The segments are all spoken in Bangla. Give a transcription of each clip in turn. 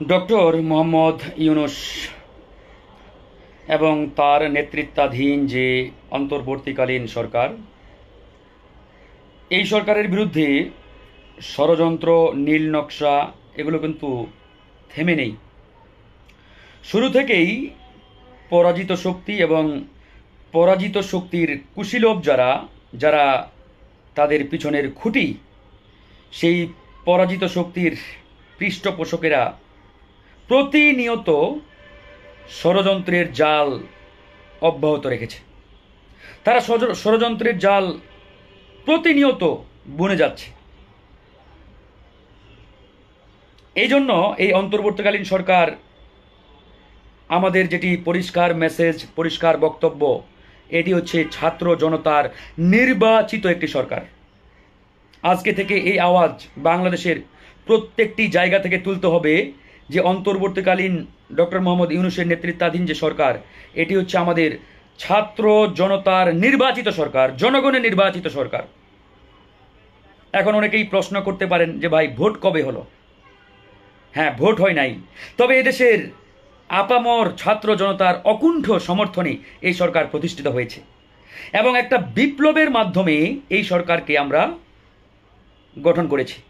ডক্টর মোহাম্মদ ইউনুস এবং তার নেতৃত্বাধীন যে অন্তর্বর্তীকালীন সরকার, এই সরকারের বিরুদ্ধে ষড়যন্ত্র, নীল নকশা, এগুলো কিন্তু থেমে নেই। শুরু থেকেই পরাজিত শক্তি এবং পরাজিত শক্তির কুশীলভ যারা যারা তাদের পিছনের খুঁটি, সেই পরাজিত শক্তির পৃষ্ঠপোষকেরা প্রতিনিয়ত ষড়যন্ত্রের জাল অব্যাহত রেখেছে। তারা ষড়যন্ত্রের জাল প্রতিনিয়ত বুনে যাচ্ছে। এই জন্য এই অন্তর্বর্তীকালীন সরকার আমাদের যেটি পরিষ্কার মেসেজ, পরিষ্কার বক্তব্য, এটি হচ্ছে ছাত্র জনতার নির্বাচিত একটি সরকার। আজকে থেকে এই আওয়াজ বাংলাদেশের প্রত্যেকটি জায়গা থেকে তুলতে হবে। অন্তর্বর্তীকালীন ডক্টর মোহাম্মদ ইউনুসের নেতৃত্বাধীন যে সরকার, এটি হচ্ছে আমাদের ছাত্র জনতার নির্বাচিত সরকার, জনগণের নির্বাচিত সরকার। এখন অনেকেই প্রশ্ন করতে পারেন যে ভাই, ভোট কবে হলো? হ্যাঁ ভোট হয় নাই। তবে এদেশের আপামর ছাত্র জনতার অকুণ্ঠ সমর্থনে এই সরকার প্রতিষ্ঠিত হয়েছে। এবং একটা বিপ্লবের মাধ্যমে এই সরকারকে আমরা গঠন করেছি।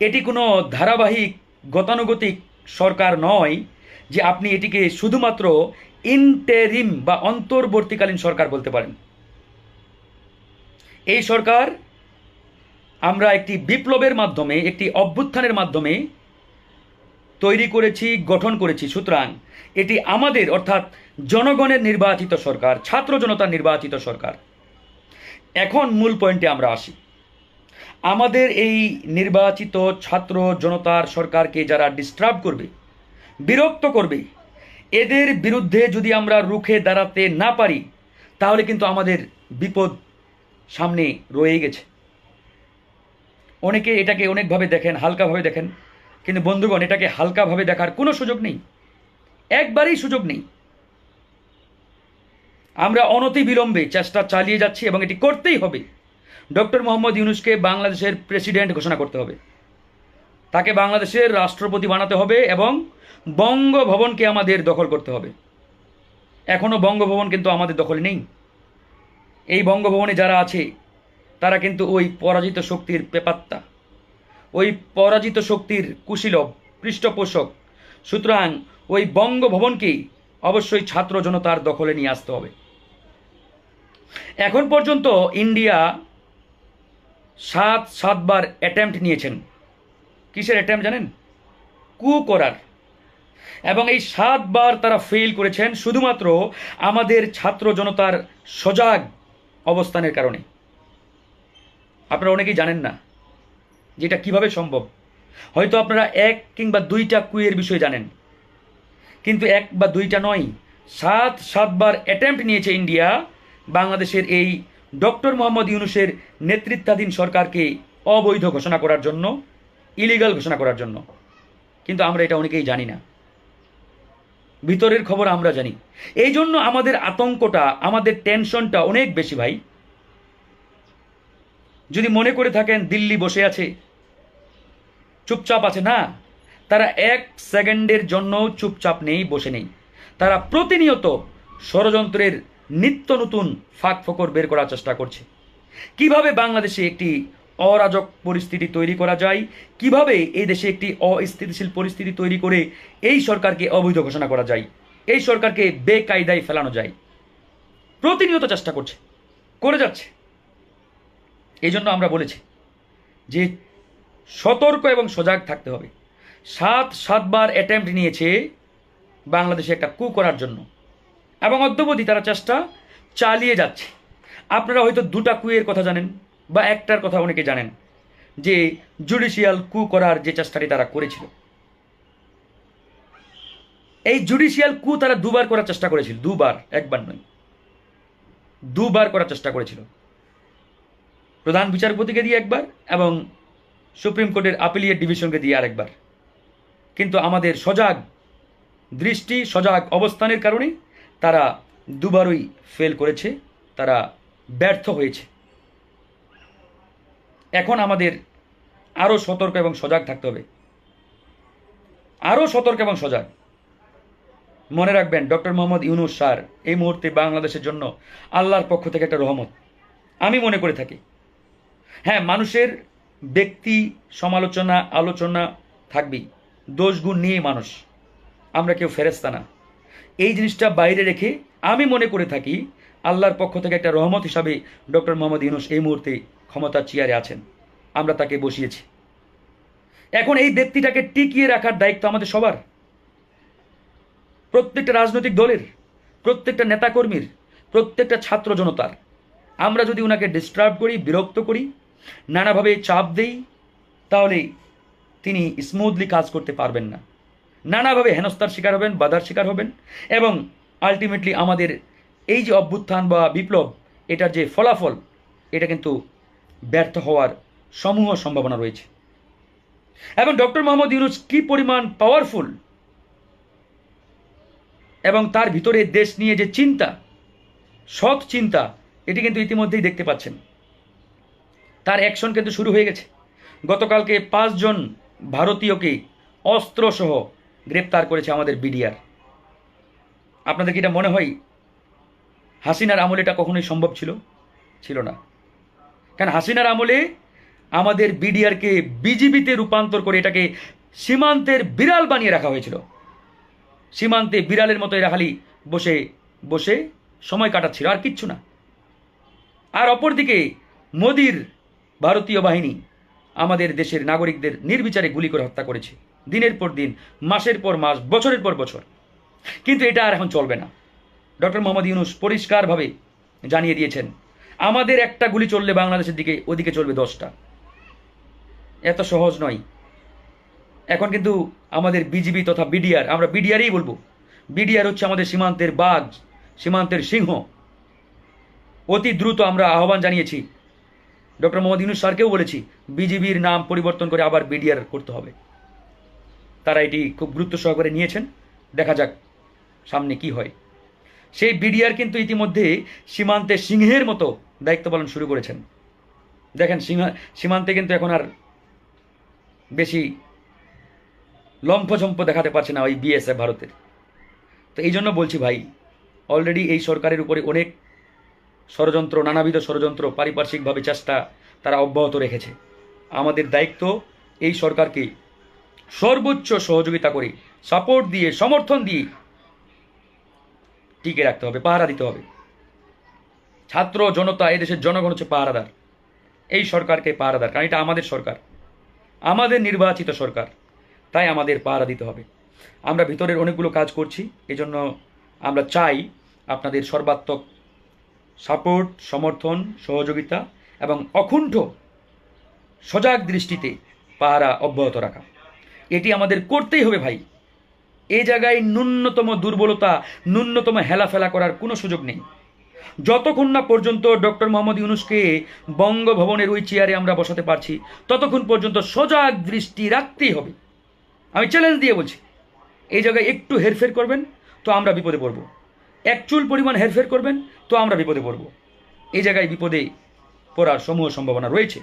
এটি কোনো ধারাবাহিক, গতানুগতিক সরকার নয় যে আপনি এটিকে শুধুমাত্র ইন্টেরিম বা অন্তর্বর্তীকালীন সরকার বলতে পারেন। এই সরকার আমরা একটি বিপ্লবের মাধ্যমে, একটি অভ্যুত্থানের মাধ্যমে তৈরি করেছি, গঠন করেছি। সুতরাং এটি আমাদের, অর্থাৎ জনগণের নির্বাচিত সরকার, ছাত্র জনতার নির্বাচিত সরকার। এখন মূল পয়েন্টে আমরা আসি। আমাদের এই নির্বাচিত ছাত্র জনতার সরকারকে যারা ডিস্টার্ব করবে, বিরক্ত করবে, এদের বিরুদ্ধে যদি আমরা রুখে দাঁড়াতে না পারি, তাহলে কিন্তু আমাদের বিপদ সামনে রয়ে গেছে। অনেকে এটাকে অনেকভাবে দেখেন, হালকাভাবে দেখেন, কিন্তু বন্ধুগণ, এটাকে হালকাভাবে দেখার কোনো সুযোগ নেই। একবারেই সুযোগ নেই। আমরা অনতি বিলম্বে চেষ্টা চালিয়ে যাচ্ছি এবং এটি করতেই হবে। ডক্টর মোহাম্মদ ইউনুসকে বাংলাদেশের প্রেসিডেন্ট ঘোষণা করতে হবে। তাকে বাংলাদেশের রাষ্ট্রপতি বানাতে হবে এবং বঙ্গভবনকে আমাদের দখল করতে হবে। এখনও বঙ্গভবন কিন্তু আমাদের দখলে নেই। এই বঙ্গভবনে যারা আছে, তারা কিন্তু ওই পরাজিত শক্তির পেপাত্তা। ওই পরাজিত শক্তির কুশীলভ পৃষ্ঠপোষক। সুতরাং ওই বঙ্গভবনকেই অবশ্যই ছাত্র জনতার দখলে নিয়ে আসতে হবে। এখন পর্যন্ত ইন্ডিয়া সাত, সাতবার অ্যাটেম্প্ট নিয়েছেন। কিসের অ্যাটেম্প জানেন? কু করার। এবং এই সাতবার তারা ফেল করেছেন শুধুমাত্র আমাদের ছাত্র জনতার সজাগ অবস্থানের কারণে। আপনারা অনেকেই জানেন না যে এটা কীভাবে সম্ভব। হয়তো আপনারা এক কিংবা দুইটা কুয়ের বিষয়ে জানেন। কিন্তু এক বা দুইটা নয়, সাত, সাতবার অ্যাটেম্প্ট নিয়েছে ইন্ডিয়া, বাংলাদেশের এই ডক্টর মোহাম্মদ ইউনুসের নেতৃত্বাধীন সরকারকে অবৈধ ঘোষণা করার জন্য, ইলিগাল ঘোষণা করার জন্য। কিন্তু আমরা এটা অনেকেই জানি না। ভিতরের খবর আমরা জানি। এই জন্য আমাদের আতঙ্কটা, আমাদের টেনশনটা অনেক বেশি ভাই। যদি মনে করে থাকেন, দিল্লি বসে আছে, চুপচাপ আছে, না। তারা এক সেকেন্ডের জন্য চুপচাপ নেই, বসে নেই। তারা প্রতিনিয়ত ষড়যন্ত্রের নিত্য নতুন ফাঁক ফোকর বের করার চেষ্টা করছে। কীভাবে বাংলাদেশে একটি অরাজক পরিস্থিতি তৈরি করা যায়, কীভাবে এই দেশে একটি অস্থিতিশীল পরিস্থিতি তৈরি করে এই সরকারকে অবৈধ ঘোষণা করা যায়, এই সরকারকে বেকায়দায় ফেলানো যায়, প্রতিনিয়ত চেষ্টা করছে, করে যাচ্ছে। এই জন্য আমরা বলেছি যে সতর্ক এবং সজাগ থাকতে হবে। সাত, সাতবার অ্যাটেম্প্ট নিয়েছে বাংলাদেশে একটা কু করার জন্য। এবং অদ্যবধি তারা চেষ্টা চালিয়ে যাচ্ছে। আপনারা হয়তো দুটা কুয়ের কথা জানেন বা একটার কথা অনেকে জানেন, যে জুডিশিয়াল কু করার যে চেষ্টাটি তারা করেছিল। এই জুডিশিয়াল কু তারা দুবার করার চেষ্টা করেছিল, দুবার, একবার নয়। দুবার করার চেষ্টা করেছিল। প্রধান বিচারপতিকে দিয়ে একবার এবং সুপ্রিম কোর্টের আপিলিয়েট ডিভিশনকে দিয়ে আরেকবার। কিন্তু আমাদের সজাগ দৃষ্টি, সজাগ অবস্থানের কারণে তারা দুবারই ফেল করেছে, তারা ব্যর্থ হয়েছে। এখন আমাদের আরও সতর্ক এবং সজাগ থাকতে হবে। আরও সতর্ক এবং সজাগ। মনে রাখবেন, ডক্টর মোহাম্মদ ইউনুস স্যার এই মুহূর্তে বাংলাদেশের জন্য আল্লাহর পক্ষ থেকে একটা রহমত। আমি মনে করে থাকি। হ্যাঁ মানুষের ব্যক্তি সমালোচনা, আলোচনা থাকবেই। দোষগুণ নিয়ে মানুষ। আমরা কেউ ফেরেস্তা না। এই জিনিসটা বাইরে রেখে আমি মনে করে থাকি আল্লাহর পক্ষ থেকে একটা রহমত হিসাবে ডক্টর মোহাম্মদ ইউনুস এই মুহূর্তে ক্ষমতার চেয়ারে আছেন। আমরা তাকে বসিয়েছি। এখন এই ব্যক্তিটাকে টিকিয়ে রাখার দায়িত্ব আমাদের সবার। প্রত্যেকটা রাজনৈতিক দলের, প্রত্যেকটা নেতাকর্মীর, প্রত্যেকটা ছাত্র জনতার। আমরা যদি ওনাকে ডিস্টার্ব করি, বিরক্ত করি, নানাভাবে চাপ দেই, তাহলে তিনি স্মুথলি কাজ করতে পারবেন না। নানাভাবে হেনস্থার শিকার হবেন, বাধার শিকার হবেন এবং আলটিমেটলি আমাদের এই যে অভ্যুত্থান বা বিপ্লব, এটার যে ফলাফল, এটা কিন্তু ব্যর্থ হওয়ার সমূহ সম্ভাবনা রয়েছে। এবং ডক্টর মোহাম্মদ ইউনুস কি পরিমাণ পাওয়ারফুল এবং তার ভিতরে দেশ নিয়ে যে চিন্তা, সৎ চিন্তা, এটি কিন্তু ইতিমধ্যেই দেখতে পাচ্ছেন। তার অ্যাকশন কিন্তু শুরু হয়ে গেছে। গতকালকে পাঁচজন ভারতীয়কে অস্ত্রসহ গ্রেপ্তার করেছে আমাদের বিডিআর। আপনাদের কি এটা মনে হয় হাসিনার আমলে এটা কখনোই সম্ভব ছিল? ছিল না। কারণ হাসিনার আমলে আমাদের বিডিআরকে বিজিবিতে রূপান্তর করে এটাকে সীমান্তের বিড়াল বানিয়ে রাখা হয়েছিল। সীমান্তে বিড়ালের মতো এরা খালি বসে বসে সময় কাটাচ্ছিল, আর কিচ্ছু না। আর অপরদিকে মোদির ভারতীয় বাহিনী আমাদের দেশের নাগরিকদের নির্বিচারে গুলি করে হত্যা করেছে। দিনের পর দিন, মাসের পর মাস, বছরের পর বছর। কিন্তু এটা আর এখন চলবে না। ডক্টর মোহাম্মদ ইউনুস পরিষ্কারভাবে জানিয়ে দিয়েছেন, আমাদের একটা গুলি চললে বাংলাদেশের দিকে, ওদিকে চলবে দশটা। এত সহজ নয়। এখন কিন্তু আমাদের বিজিবি তথা বিডিআর, আমরা বিডিআরই বলব। বিডিআর হচ্ছে আমাদের সীমান্তের বাঘ, সীমান্তের সিংহ। অতি দ্রুত আমরা আহ্বান জানিয়েছি। ডক্টর মোহাম্মদ ইউনুস স্যারকেও বলেছি, বিজিবির নাম পরিবর্তন করে আবার বিডিআর করতে হবে। তারা এটি খুব গুরুত্ব সহকারে নিয়েছেন। দেখা যাক সামনে কি হয়। সেই বিডিআর কিন্তু ইতিমধ্যে সীমান্তে সিংহের মতো দায়িত্ব পালন শুরু করেছেন। দেখেন, সিংহ, সীমান্তে কিন্তু এখন আর বেশি লম্ফঝম্প দেখাতে পারছে না ওই বিএসএফ ভারতের। তো এই জন্য বলছি ভাই অলরেডি এই সরকারের উপরে অনেক ষড়যন্ত্র, নানাবিধ ষড়যন্ত্র, পারিপার্শ্বিকভাবে চেষ্টা তারা অব্যাহত রেখেছে। আমাদের দায়িত্ব এই সরকারকে সর্বোচ্চ সহযোগিতা করে সাপোর্ট দিয়ে, সমর্থন দিয়ে টিকে রাখতে হবে, পাহারা দিতে হবে। ছাত্র জনতা এদেশের জনগণ হচ্ছে পাহারাদার। এই সরকারকে পাহারাদার, কারণ এটা আমাদের সরকার। আমাদের নির্বাচিত সরকার, তাই আমাদের পাহারা দিতে হবে। আমরা ভিতরের অনেকগুলো কাজ করছি, এজন্য আমরা চাই আপনাদের সর্বাত্মক সাপোর্ট সমর্থন, সহযোগিতা এবং অকুণ্ঠ সজাগ দৃষ্টিতে পাহারা অব্যাহত রাখা। এটি আমাদের করতেই হবে ভাই। এই জায়গায় ন্যূনতম দুর্বলতা, ন্যূনতম হেলাফেলা করার কোনো সুযোগ নেই। যতক্ষণ না পর্যন্ত ডক্টর মোহাম্মদ ইউনুসকে বঙ্গভবনের ওই চেয়ারে আমরা বসাতে পারছি, ততক্ষণ পর্যন্ত সজাগ দৃষ্টি রাখতেই হবে। আমি চ্যালেঞ্জ দিয়ে বলছি এই জায়গায় একটু হেরফের করবেন, তো আমরা বিপদে পড়ব। এক চুল পরিমাণ হেরফের করবেন, তো আমরা বিপদে পড়ব। এই জায়গায় বিপদে পড়ার সমূহ সম্ভাবনা রয়েছে।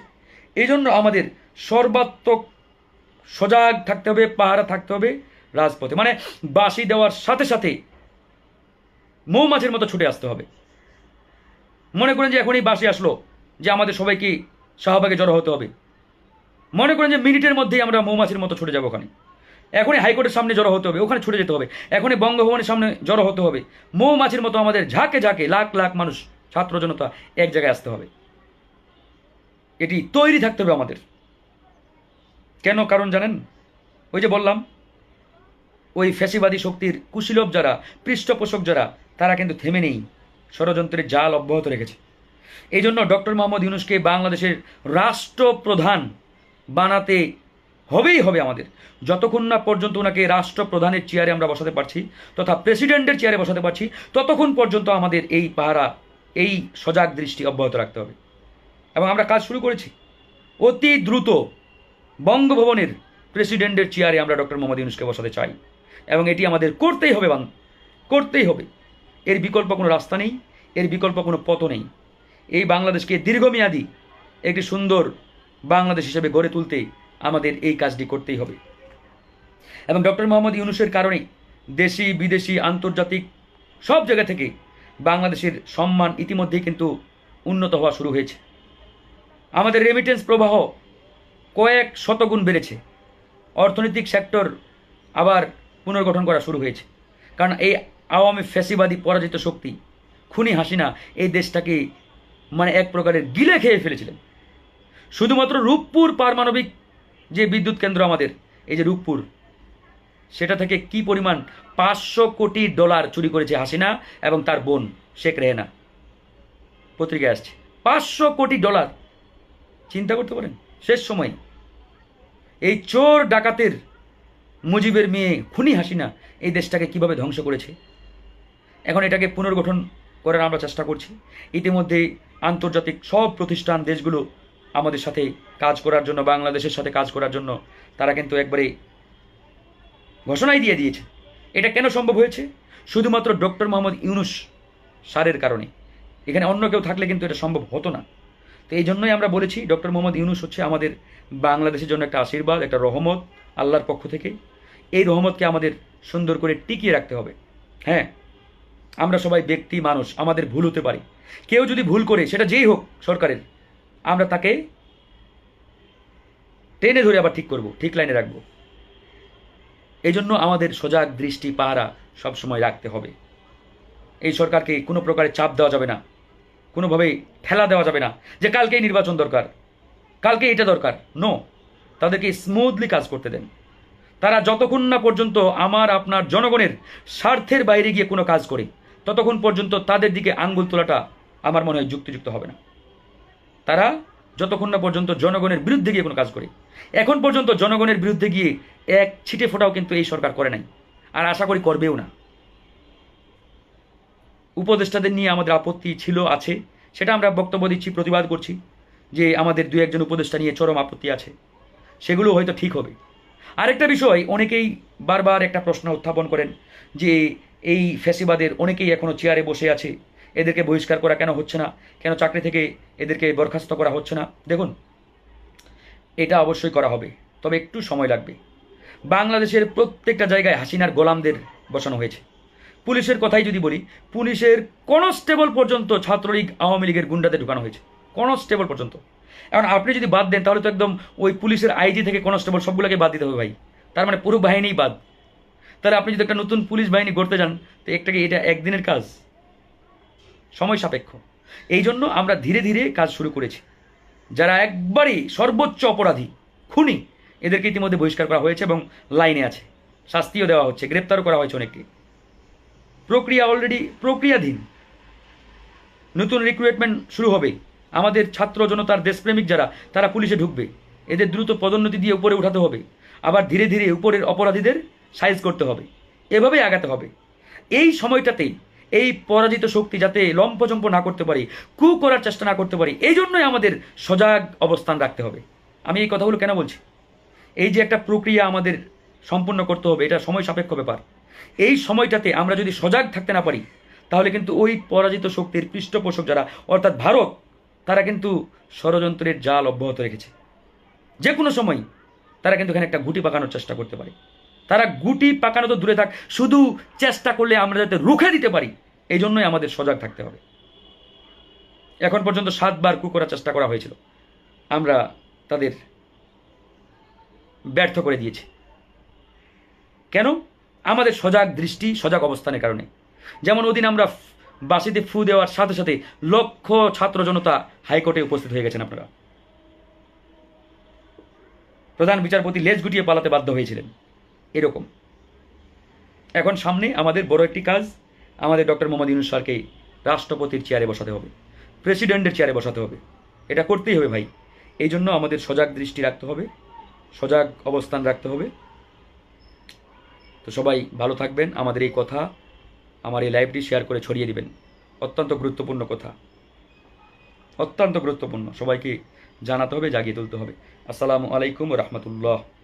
এই জন্য আমাদের সর্বাত্মক সজাগ থাকতে হবে, পাহারা থাকতে হবে রাজপথে। মানে বাঁশি দেওয়ার সাথে সাথে মৌমাছির মতো ছুটে আসতে হবে। মনে করেন যে এখনই বাঁশি আসলো যে আমাদের সবাইকে শাহবাগে জড়ো হতে হবে। মনে করেন যে মিনিটের মধ্যেই আমরা মৌমাছির মতো ছুটে যাব ওখানে। এখনই হাইকোর্টের সামনে জড়ো হতে হবে, ওখানে ছুটে যেতে হবে। এখনই বঙ্গভবনের সামনে জড়ো হতে হবে। মৌমাছির মতো আমাদের ঝাঁকে ঝাঁকে লাখ লাখ মানুষ, ছাত্র জনতা এক জায়গায় আসতে হবে। এটি তৈরি থাকতে হবে আমাদের। কেন কারণ জানেন? ওই যে বললাম, ওই ফ্যাসিবাদী শক্তির কুশীলভ যারা, পৃষ্ঠপোষক যারা, তারা কিন্তু থেমে নেই। ষড়যন্ত্রের জাল অব্যাহত রেখেছে। এই জন্য ডক্টর মোহাম্মদ ইউনুসকে বাংলাদেশের রাষ্ট্রপ্রধান বানাতে হবেই হবে আমাদের। যতক্ষণ না পর্যন্ত ওনাকে রাষ্ট্রপ্রধানের চেয়ারে আমরা বসাতে পারছি, তথা প্রেসিডেন্টের চেয়ারে বসাতে পারছি, ততক্ষণ পর্যন্ত আমাদের এই পাহারা, এই সজাগ দৃষ্টি অব্যাহত রাখতে হবে। এবং আমরা কাজ শুরু করেছি। অতি দ্রুত বঙ্গভবনের প্রেসিডেন্টের চেয়ারে আমরা ডক্টর মোহাম্মদ ইউনুসকে বসাতে চাই। এবং এটি আমাদের করতেই হবে বাং করতেই হবে। এর বিকল্প কোনো রাস্তা নেই, এর বিকল্প কোনো পথ নেই। এই বাংলাদেশকে দীর্ঘমেয়াদী একটি সুন্দর বাংলাদেশ হিসেবে গড়ে তুলতে আমাদের এই কাজটি করতেই হবে। এবং ডক্টর মোহাম্মদ ইউনুসের কারণে দেশি, বিদেশি, আন্তর্জাতিক সব জায়গা থেকে বাংলাদেশের সম্মান ইতিমধ্যেই কিন্তু উন্নত হওয়া শুরু হয়েছে। আমাদের রেমিটেন্স প্রবাহ কয়েক শতগুণ বেড়েছে। অর্থনৈতিক সেক্টর আবার পুনর্গঠন করা শুরু হয়েছে। কারণ এই আওয়ামী ফ্যাসিবাদী পরাজিত শক্তি, খুনি হাসিনা এই দেশটাকে মানে এক প্রকারের গিলে খেয়ে ফেলেছিলেন। শুধুমাত্র রূপপুর পারমাণবিক যে বিদ্যুৎ কেন্দ্র আমাদের, এই যে রূপপুর, সেটা থেকে কি পরিমাণ পাঁচশো কোটি ডলার চুরি করেছে হাসিনা এবং তার বোন শেখ রেহেনা? পত্রিকায় আসছে। পাঁচশো কোটি ডলার। চিন্তা করতে পারেন? শেষ সময় এই চোর ডাকাতের মুজিবের মেয়ে খুনি হাসিনা এই দেশটাকে কীভাবে ধ্বংস করেছে? এখন এটাকে পুনর্গঠন করার আমরা চেষ্টা করছি। ইতিমধ্যে আন্তর্জাতিক সব প্রতিষ্ঠান, দেশগুলো আমাদের সাথে কাজ করার জন্য, বাংলাদেশের সাথে কাজ করার জন্য, তারা কিন্তু একবারে ঘোষণাই দিয়ে দিয়েছে। এটা কেন সম্ভব হয়েছে? শুধুমাত্র ডক্টর মোহাম্মদ ইউনুস সারের কারণে। এখানে অন্য কেউ থাকলে কিন্তু এটা সম্ভব হতো না। তো এই জন্যই আমরা বলেছি ডক্টর মোহাম্মদ ইউনুস হচ্ছে আমাদের বাংলাদেশের জন্য একটা আশীর্বাদ, একটা রহমত, আল্লাহর পক্ষ থেকে। এই রহমতকে আমাদের সুন্দর করে টিকিয়ে রাখতে হবে। হ্যাঁ আমরা সবাই ব্যক্তি, মানুষ, আমাদের ভুল হতে পারে। কেউ যদি ভুল করে, সেটা যেই হোক সরকারের, আমরা তাকে টেনে ধরে আবার ঠিক করব, ঠিক লাইনে রাখব। এই জন্য আমাদের সজাগ দৃষ্টি পাহারা সবসময় রাখতে হবে। এই সরকারকে কোনো প্রকারে চাপ দেওয়া যাবে না। কোনোভাবেই ঠেলা দেওয়া যাবে না যে কালকেই নির্বাচন দরকার কালকে এটা দরকার। নো তাদেরকে স্মুথলি কাজ করতে দেন। তারা যতক্ষণ না পর্যন্ত আমার, আপনার জনগণের স্বার্থের বাইরে গিয়ে কোনো কাজ করে, ততক্ষণ পর্যন্ত তাদের দিকে আঙ্গুল তোলাটা আমার মনে হয় যুক্তিযুক্ত হবে না। তারা যতক্ষণ না পর্যন্ত জনগণের বিরুদ্ধে গিয়ে কোনো কাজ করে, এখন পর্যন্ত জনগণের বিরুদ্ধে গিয়ে এক ছিটে ফোটাও কিন্তু এই সরকার করে নাই। আর আশা করি করবেও না। উপদেষ্টাদের নিয়ে আমাদের আপত্তি ছিল, আছে। সেটা আমরা বক্তব্য দিচ্ছি, প্রতিবাদ করছি যে আমাদের দু একজন উপদেষ্টা নিয়ে চরম আপত্তি আছে। সেগুলো হয়তো ঠিক হবে। আরেকটা বিষয়, অনেকেই বারবার একটা প্রশ্ন উত্থাপন করেন যে এই ফ্যাসিবাদের অনেকেই এখনও চেয়ারে বসে আছে, এদেরকে বহিষ্কার করা কেন হচ্ছে না? কেন চাকরি থেকে এদেরকে বরখাস্ত করা হচ্ছে না? দেখুন, এটা অবশ্যই করা হবে, তবে একটু সময় লাগবে। বাংলাদেশের প্রত্যেকটা জায়গায় হাসিনার গোলামদের বসানো হয়েছে। পুলিশের কথাই যদি বলি, পুলিশের কনস্টেবল পর্যন্ত ছাত্রলীগ আওয়ামী লীগের গুন্ডাতে ঢুকানো হয়েছে। কনস্টেবল পর্যন্ত। এখন আপনি যদি বাদ দেন, তাহলে তো একদম ওই পুলিশের আইজি থেকে কনস্টেবল সবগুলোকে বাদ দিতে হবে ভাই। তার মানে পুরো বাহিনীই বাদ। তাহলে আপনি যদি একটা নতুন পুলিশ বাহিনী গড়তে যান, তো একটা কি এটা একদিনের কাজ? সময় সাপেক্ষ। এই জন্য আমরা ধীরে ধীরে কাজ শুরু করেছি। যারা একবারই সর্বোচ্চ অপরাধী, খুনি, এদেরকে ইতিমধ্যে বহিষ্কার করা হয়েছে এবং লাইনে আছে। শাস্তিও দেওয়া হচ্ছে, গ্রেপ্তারও করা হয়েছে অনেককে। প্রক্রিয়া অলরেডি প্রক্রিয়াধীন। নতুন রিক্রুটমেন্ট শুরু হবে। আমাদের ছাত্র জনতার দেশপ্রেমিক যারা, তারা পুলিশে ঢুকবে। এদের দ্রুত পদোন্নতি দিয়ে উপরে উঠাতে হবে। আবার ধীরে ধীরে উপরের অপরাধীদের সাইজ করতে হবে। এভাবেই আগাতে হবে। এই সময়টাতেই এই পরাজিত শক্তি যাতে লম্পচম্প না করতে পারি, কু করার চেষ্টা না করতে পারি, এই জন্যই আমাদের সজাগ অবস্থান রাখতে হবে। আমি এই কথাগুলো কেন বলছি? এই যে একটা প্রক্রিয়া আমাদের সম্পূর্ণ করতে হবে, এটা সময় সাপেক্ষ ব্যাপার। এই সময়টাতে আমরা যদি সজাগ থাকতে না পারি, তাহলে কিন্তু ওই পরাজিত শক্তির পৃষ্ঠপোষক যারা, অর্থাৎ ভারত, তারা কিন্তু ষড়যন্ত্রের জাল অব্যাহত রেখেছে। যে কোনো সময় তারা কিন্তু এখানে একটা গুটি পাকানোর চেষ্টা করতে পারে। তারা গুটি পাকানো তো দূরে থাক, শুধু চেষ্টা করলে আমরা যাতে রুখে দিতে পারি, এই জন্যই আমাদের সজাগ থাকতে হবে। এখন পর্যন্ত সাতবার কু করার চেষ্টা করা হয়েছিল। আমরা তাদের ব্যর্থ করে দিয়েছি। কেন? আমাদের সজাগ দৃষ্টি, সজাগ অবস্থানের কারণে। যেমন ওদিন আমরা বাসিতে ফু দেওয়ার সাথে সাথে লক্ষ ছাত্র জনতা হাইকোর্টে উপস্থিত হয়ে গেছেন আপনারা। প্রধান বিচারপতি লেজ গুটিয়ে পালাতে বাধ্য হয়েছিলেন। এরকম। এখন সামনে আমাদের বড় একটি কাজ, আমাদের ডক্টর মোহাম্মদ ইউনুস স্যারকে রাষ্ট্রপতির চেয়ারে বসাতে হবে, প্রেসিডেন্টের চেয়ারে বসাতে হবে। এটা করতেই হবে ভাই। এই জন্য আমাদের সজাগ দৃষ্টি রাখতে হবে, সজাগ অবস্থান রাখতে হবে। তো সবাই ভালো থাকবেন, আমাদের এই কথা, আমার এই লাইভটি শেয়ার করে ছড়িয়ে দিবেন। অত্যন্ত গুরুত্বপূর্ণ কথা। অত্যন্ত গুরুত্বপূর্ণ। সবাইকে জানাতে হবে, জাগিয়ে তুলতে হবে। আসসালামু আলাইকুম রহমতুল্লাহ।